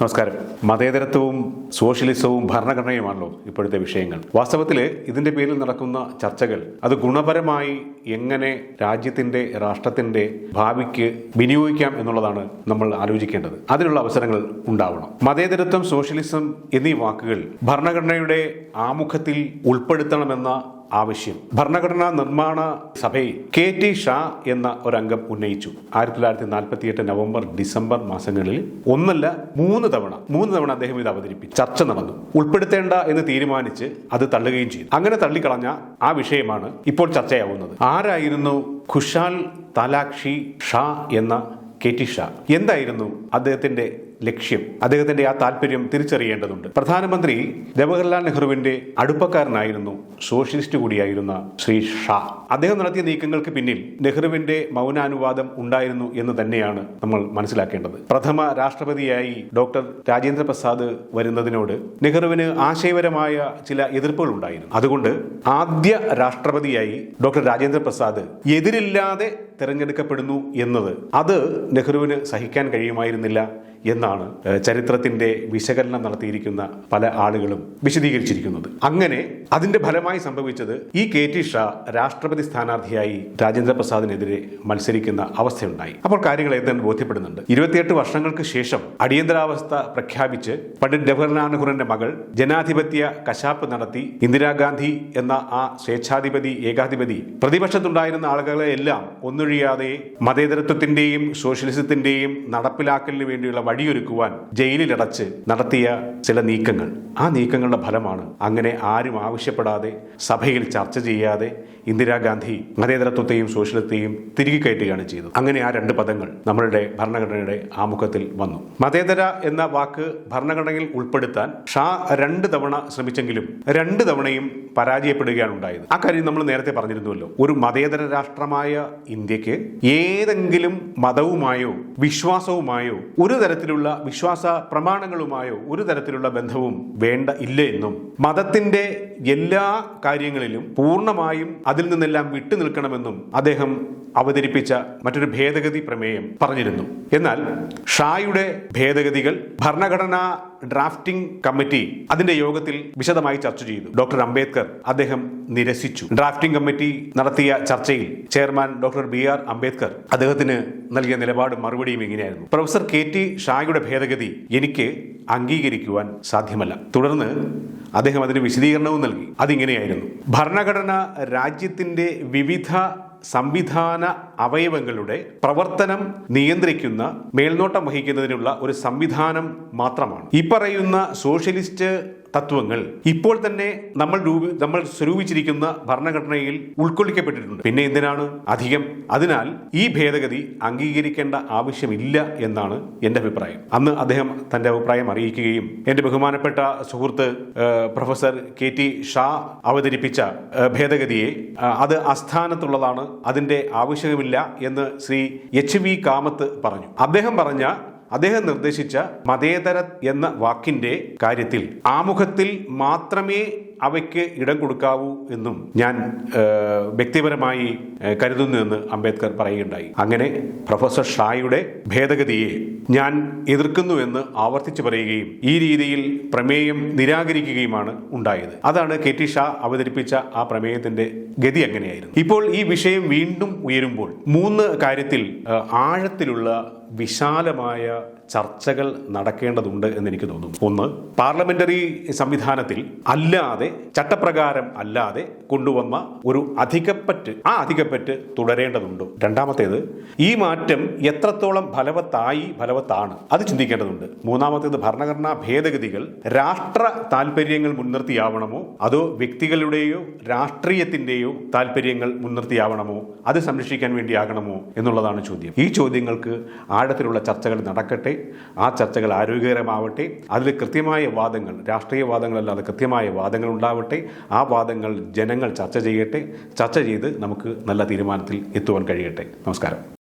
നമസ്കാരം. മതേതരത്വവും സോഷ്യലിസവും ഭരണഘടനയുമാണല്ലോ ഇപ്പോഴത്തെ വിഷയങ്ങൾ. വാസ്തവത്തിൽ ഇതിന്റെ പേരിൽ നടക്കുന്ന ചർച്ചകൾ അത് ഗുണപരമായി എങ്ങനെ രാജ്യത്തിന്റെ രാഷ്ട്രത്തിന്റെ ഭാവിക്ക് വിനിയോഗിക്കാം എന്നുള്ളതാണ് നമ്മൾ ആലോചിക്കേണ്ടത്. അതിനുള്ള അവസരങ്ങൾ ഉണ്ടാവണം. മതേതരത്വം സോഷ്യലിസം എന്നീ വാക്കുകൾ ഭരണഘടനയുടെ ആമുഖത്തിൽ ഉൾപ്പെടുത്തണമെന്ന ആവശ്യം. ഭരണഘടനാ നിർമ്മാണ സഭയിൽ കെ ടി ഷാ എന്ന ഒരംഗം ഉന്നയിച്ചു. ആയിരത്തി തൊള്ളായിരത്തി നവംബർ ഡിസംബർ മാസങ്ങളിൽ ഒന്നല്ല മൂന്ന് തവണ മൂന്ന് തവണ അദ്ദേഹം ഇത് അവതരിപ്പിച്ചു. ചർച്ച നടന്നു. ഉൾപ്പെടുത്തേണ്ട എന്ന് തീരുമാനിച്ച് അത് തള്ളുകയും ചെയ്തു. അങ്ങനെ തള്ളിക്കളഞ്ഞ ആ വിഷയമാണ് ഇപ്പോൾ ചർച്ചയാവുന്നത്. ആരായിരുന്നു ഖുഷാൽ തലാക്ഷി ഷാ എന്ന കെ ടി ഷാ? എന്തായിരുന്നു അദ്ദേഹത്തിന്റെ ലക്ഷ്യം. അദ്ദേഹത്തിന്റെ ആ താല്പര്യം തിരിച്ചറിയേണ്ടതുണ്ട്. പ്രധാനമന്ത്രി ജവഹർലാൽ നെഹ്റുവിന്റെ അടുപ്പക്കാരനായിരുന്നു സോഷ്യലിസ്റ്റ് കൂടിയായിരുന്ന ശ്രീ ഷാ. അദ്ദേഹം നടത്തിയ നീക്കങ്ങൾക്ക് പിന്നിൽ നെഹ്റുവിന്റെ മൗനാനുവാദം ഉണ്ടായിരുന്നു എന്ന് തന്നെയാണ് നമ്മൾ മനസ്സിലാക്കേണ്ടത്. പ്രഥമ രാഷ്ട്രപതിയായി ഡോക്ടർ രാജേന്ദ്ര പ്രസാദ് വരുന്നതിനോട് നെഹ്റുവിന് ആശയപരമായ ചില എതിർപ്പുകൾ ഉണ്ടായിരുന്നു. അതുകൊണ്ട് ആദ്യ രാഷ്ട്രപതിയായി ഡോക്ടർ രാജേന്ദ്ര പ്രസാദ് എതിരില്ലാതെ തിരഞ്ഞെടുക്കപ്പെടുന്നു എന്നത് അത് നെഹ്റുവിന് സഹിക്കാൻ കഴിയുമായിരുന്നില്ല. എന്നാണ് ചരിത്രത്തിന്റെ വിശകലനം നടത്തിയിരിക്കുന്ന പല ആളുകളും വിശദീകരിച്ചിരിക്കുന്നത്. അങ്ങനെ അതിന്റെ ഫലമായി സംഭവിച്ചത് ഈ കെ ടി ഷാ രാഷ്ട്രപതി സ്ഥാനാർത്ഥിയായി രാജേന്ദ്ര പ്രസാദിനെതിരെ മത്സരിക്കുന്ന അവസ്ഥയുണ്ടായി. അപ്പോൾ കാര്യങ്ങൾ ഏതാണ്ട് ബോധ്യപ്പെടുന്നുണ്ട്. ഇരുപത്തിയെട്ട് വർഷങ്ങൾക്ക് ശേഷം അടിയന്തരാവസ്ഥ പ്രഖ്യാപിച്ച് പണ്ഡിറ്റ് ജവഹർലാൽ നെഹ്റുവിന്റെ മകൾ ജനാധിപത്യ കശാപ്പ് നടത്തി ഇന്ദിരാഗാന്ധി എന്ന ആ സ്വേച്ഛാധിപതി ഏകാധിപതി പ്രതിപക്ഷത്തുണ്ടായിരുന്ന ആളുകളെ എല്ലാം ഒന്നൊഴിയാതെ മതേതരത്വത്തിന്റെയും സോഷ്യലിസത്തിന്റെയും നടപ്പിലാക്കലിന് വേണ്ടിയുള്ള വഴിയൊരുക്കുവാൻ ജയിലിലടച്ച് നടത്തിയ ചില നീക്കങ്ങൾ. ആ നീക്കങ്ങളുടെ ഫലമാണ് അങ്ങനെ ആരും ആവശ്യപ്പെടാതെ സഭയിൽ ചർച്ച ചെയ്യാതെ ഇന്ദിരാഗാന്ധി മതേതരത്വത്തെയും സോഷ്യലിസത്തെയും തിരികെ കയറ്റുകയാണ് ചെയ്തത്. അങ്ങനെ ആ രണ്ട് പദങ്ങൾ നമ്മളുടെ ഭരണഘടനയുടെ ആമുഖത്തിൽ വന്നു. മതേതര എന്ന വാക്ക് ഭരണഘടനയിൽ ഉൾപ്പെടുത്താൻ ഷാ രണ്ട് തവണ ശ്രമിച്ചെങ്കിലും രണ്ട് തവണയും പരാജയപ്പെടുകയാണ് ഉണ്ടായത്. ആ കാര്യം നമ്മൾ നേരത്തെ പറഞ്ഞിരുന്നുവല്ലോ. ഒരു മതേതര രാഷ്ട്രമായ ഇന്ത്യയ്ക്ക് ഏതെങ്കിലും മതവുമായോ വിശ്വാസവുമായോ ഒരു തരത്തിലുള്ള വിശ്വാസ പ്രമാണങ്ങളുമായോ ഒരു തരത്തിലുള്ള ബന്ധവും വേണ്ട ഇല്ല എന്നും. മതത്തിന്റെ എല്ലാ കാര്യങ്ങളിലും പൂർണമായും അതിൽ നിന്നെല്ലാം വിട്ടു നിൽക്കണമെന്നും അദ്ദേഹം അവതരിപ്പിച്ച മറ്റൊരു ഭേദഗതി പ്രമേയം പറഞ്ഞിരുന്നു. എന്നാൽ ഷായുടെ ഭേദഗതികൾ ഭരണഘടനാ ഡ്രാഫ്റ്റിംഗ് കമ്മിറ്റി അതിന്റെ യോഗത്തിൽ വിശദമായി ചർച്ച ചെയ്തു. ഡോക്ടർ അംബേദ്കർ അദ്ദേഹം നിരസിച്ചു. ഡ്രാഫ്റ്റിംഗ് കമ്മിറ്റി നടത്തിയ ചർച്ചയിൽ chairman doctor B R Ambedkar അദ്ദേഹത്തിന് നൽകിയ നിലപാടും മറുപടിയും ഇങ്ങനെയായിരുന്നു. പ്രൊഫസർ കെ ടി ഷായുടെ ഭേദഗതി എനിക്ക് അംഗീകരിക്കുവാൻ സാധ്യമല്ല. തുടർന്ന് അദ്ദേഹം അതിന് വിശദീകരണവും നൽകി. അതിങ്ങനെയായിരുന്നു. ഭരണഘടന രാജ്യത്തിന്റെ വിവിധ സംവിധാന അവയവങ്ങളുടെ പ്രവർത്തനം നിയന്ത്രിക്കുന്ന മേൽനോട്ടം വഹിക്കുന്നതിനുള്ള ഒരു സംവിധാനം മാത്രമാണ്. ഈ പറയുന്ന സോഷ്യലിസ്റ്റ് തത്വങ്ങൾ ഇപ്പോൾ തന്നെ നമ്മൾ രൂപി നമ്മൾ സ്വരൂപിച്ചിരിക്കുന്ന ഭരണഘടനയിൽ ഉൾക്കൊള്ളിക്കപ്പെട്ടിട്ടുണ്ട്. പിന്നെ എന്തിനാണ് അധികം? അതിനാൽ ഈ ഭേദഗതി അംഗീകരിക്കേണ്ട ആവശ്യമില്ല എന്നാണ് എന്റെ അഭിപ്രായം. അന്ന് അദ്ദേഹം തന്റെ അഭിപ്രായം അറിയിക്കുകയും എന്റെ ബഹുമാനപ്പെട്ട സുഹൃത്ത് പ്രൊഫസർ കെ ടി ഷാ അവതരിപ്പിച്ച ഭേദഗതിയെ അത് അസ്ഥാനത്തുള്ളതാണ് അതിന്റെ ആവശ്യമില്ല എന്ന് ശ്രീ എച്ച് വി കാമത്ത് പറഞ്ഞു. അദ്ദേഹം പറഞ്ഞ അദ്ദേഹം നിർദ്ദേശിച്ച മതേതര എന്ന വാക്കിന്റെ കാര്യത്തിൽ ആമുഖത്തിൽ മാത്രമേ അവയ്ക്ക് ഇടം കൊടുക്കാവൂ എന്നും ഞാൻ വ്യക്തിപരമായി കരുതുന്നു എന്ന് അംബേദ്കർ പറയുകയുണ്ടായി. അങ്ങനെ പ്രൊഫസർ ഷായുടെ ഭേദഗതിയെ ഞാൻ എതിർക്കുന്നുവെന്ന് ആവർത്തിച്ചു പറയുകയും ഈ രീതിയിൽ പ്രമേയം നിരാകരിക്കുകയുമാണ് ഉണ്ടായത്. അതാണ് കെ ടി ഷാ അവതരിപ്പിച്ച ആ പ്രമേയത്തിന്റെ ഗതി അങ്ങനെയായിരുന്നു ഇപ്പോൾ ഈ വിഷയം വീണ്ടും ഉയരുമ്പോൾ മൂന്ന് കാര്യത്തിൽ ആഴത്തിലുള്ള വിശാലമായ ചർച്ചകൾ നടക്കേണ്ടതുണ്ട് എന്ന് എനിക്ക് തോന്നുന്നു. ഒന്ന് പാർലമെന്ററി സംവിധാനത്തിൽ അല്ലാതെ ചട്ടപ്രകാരം അല്ലാതെ കൊണ്ടുവന്ന ഒരു അധികപ്പറ്റ് ആ അധികപ്പറ്റ് തുടരേണ്ടതുണ്ട്. രണ്ടാമത്തേത് ഈ മാറ്റം എത്രത്തോളം ഫലവത്തായി ഫലവത്താണ് അത് ചിന്തിക്കേണ്ടതുണ്ട്. മൂന്നാമത്തേത് ഭരണഘടനാ ഭേദഗതികൾ രാഷ്ട്ര താല്പര്യങ്ങൾ മുൻനിർത്തിയാവണമോ? അതോ വ്യക്തികളുടെയോ രാഷ്ട്രീയത്തിന്റെയോ താല്പര്യങ്ങൾ മുൻനിർത്തിയാവണമോ? അത് സംരക്ഷിക്കാൻ വേണ്ടിയാകണമോ എന്നുള്ളതാണ് ചോദ്യം. ഈ ചോദ്യങ്ങൾക്ക് ആഴത്തിലുള്ള ചർച്ചകൾ നടക്കട്ടെ. ആ ചർച്ചകൾ ആരോഗ്യകരമാവട്ടെ. അതിൽ കൃത്യമായ വാദങ്ങൾ രാഷ്ട്രീയ വാദങ്ങളല്ലാതെ കൃത്യമായ വാദങ്ങൾ ഉണ്ടാവട്ടെ. ആ വാദങ്ങൾ ജനങ്ങൾ ചർച്ച ചെയ്യട്ടെ. ചർച്ച ചെയ്ത് നമുക്ക് നല്ല തീരുമാനത്തിൽ എത്തുവാൻ കഴിയട്ടെ. നമസ്കാരം.